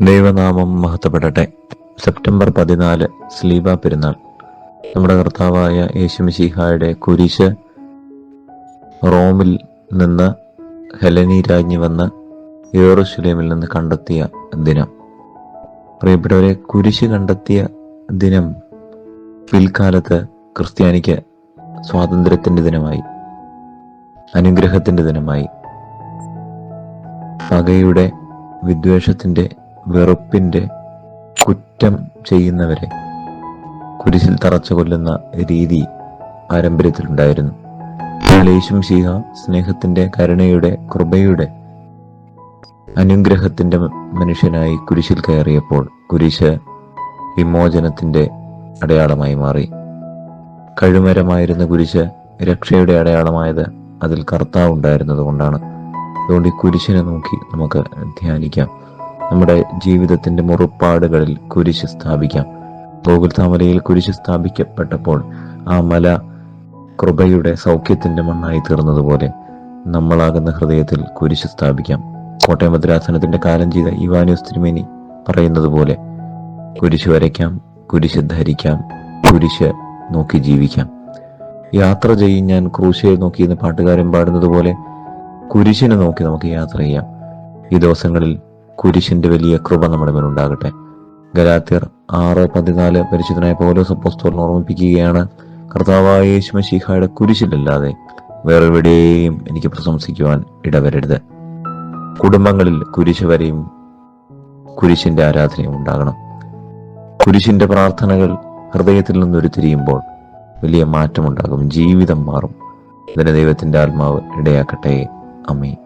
ദൈവനാമം മഹത്വപ്പെടട്ടെ. സെപ്റ്റംബർ പതിനാല് സ്ലീബ പെരുന്നാൾ. നമ്മുടെ കർത്താവായ യേശുമിശിഹായുടെ കുരിശ് റോമിൽ നിന്ന് ഹെലനി രാജ്ഞി വന്ന് യേറുശലേമിൽ നിന്ന് കണ്ടെത്തിയ ദിനം. പ്രിയപ്പെട്ടവരെ കുരിശ് കണ്ടെത്തിയ ദിനം പിൽക്കാലത്ത് ക്രിസ്ത്യാനിക്ക് സ്വാതന്ത്ര്യത്തിന്റെ ദിനമായി അനുഗ്രഹത്തിന്റെ ദിനമായി. പകയുടെ വിദ്വേഷത്തിന്റെ വെറുപ്പിന്റെ കുറ്റം ചെയ്യുന്നവരെ കുരിശിൽ തറച്ചു കൊല്ലുന്ന രീതി പാരമ്പര്യത്തിലുണ്ടായിരുന്നു. ലേശും ശീഹ സ്നേഹത്തിന്റെ കരുണയുടെ കൃപയുടെ അനുഗ്രഹത്തിന്റെ മനുഷ്യനായി കുരിശിൽ കയറിയപ്പോൾ കുരിശ് വിമോചനത്തിന്റെ അടയാളമായി മാറി. കഴുമരമായിരുന്ന കുരിശ് രക്ഷയുടെ അടയാളമായത് അതിൽ കർത്താവ് ഉണ്ടായിരുന്നത് കൊണ്ടാണ് അതുകൊണ്ട് ഈ കുരിശിനെ നോക്കി നമുക്ക് ധ്യാനിക്കാം. നമ്മുടെ ജീവിതത്തിന്റെ മുറിപ്പാടുകളിൽ കുരിശ് സ്ഥാപിക്കാം. ഗോകുൽത്താമലയിൽ കുരിശ് സ്ഥാപിക്കപ്പെട്ടപ്പോൾ ആ മല കൃപയുടെ സൗഖ്യത്തിന്റെ മണ്ണായി തീർന്നതുപോലെ നമ്മളാകുന്ന ഹൃദയത്തിൽ കുരിശ് സ്ഥാപിക്കാം. കോട്ടയം ഭദ്രാസനത്തിന്റെ കാലം ചെയ്ത ഇവാനിയോസ് തിരുമേനി പറയുന്നത് പോലെ കുരിശ് വരയ്ക്കാം കുരിശ് ധരിക്കാം കുരിശ് നോക്കി ജീവിക്കാം. യാത്ര ചെയ്യും ഞാൻ ക്രൂശയെ നോക്കി എന്ന് പാട്ടുകാരൻ പാടുന്നത് പോലെ കുരിശിനെ നോക്കി നമുക്ക് യാത്ര ചെയ്യാം. ഈ ദിവസങ്ങളിൽ കുരിശിന്റെ വലിയ കൃപ നമ്മുടെ മേലുണ്ടാകട്ടെ ഗലാത്യർ ആറ് പതിനാല് പരിശുദ്ധനായ പൗലോസ് അപ്പോസ്തോലൻ ഓർമ്മിപ്പിക്കുകയാണ് കർത്താവായ യേശുമശീഹായുടെ കുരിശിലല്ലാതെ വേറെവിടെയും എനിക്ക് പ്രശംസിക്കുവാൻ ഇടവരരുത്. കുടുംബങ്ങളിൽ കുരിശ് വരെയും കുരിശിന്റെ ആരാധനയും ഉണ്ടാകണം. കുരിശിന്റെ പ്രാർത്ഥനകൾ ഹൃദയത്തിൽ നിന്ന് ഉരുത്തിരിയുമ്പോൾ വലിയ മാറ്റമുണ്ടാകും. ജീവിതം മാറും. ഇതിന് ദൈവത്തിന്റെ ആത്മാവ് ഇടയാക്കട്ടെ. അമ്മേ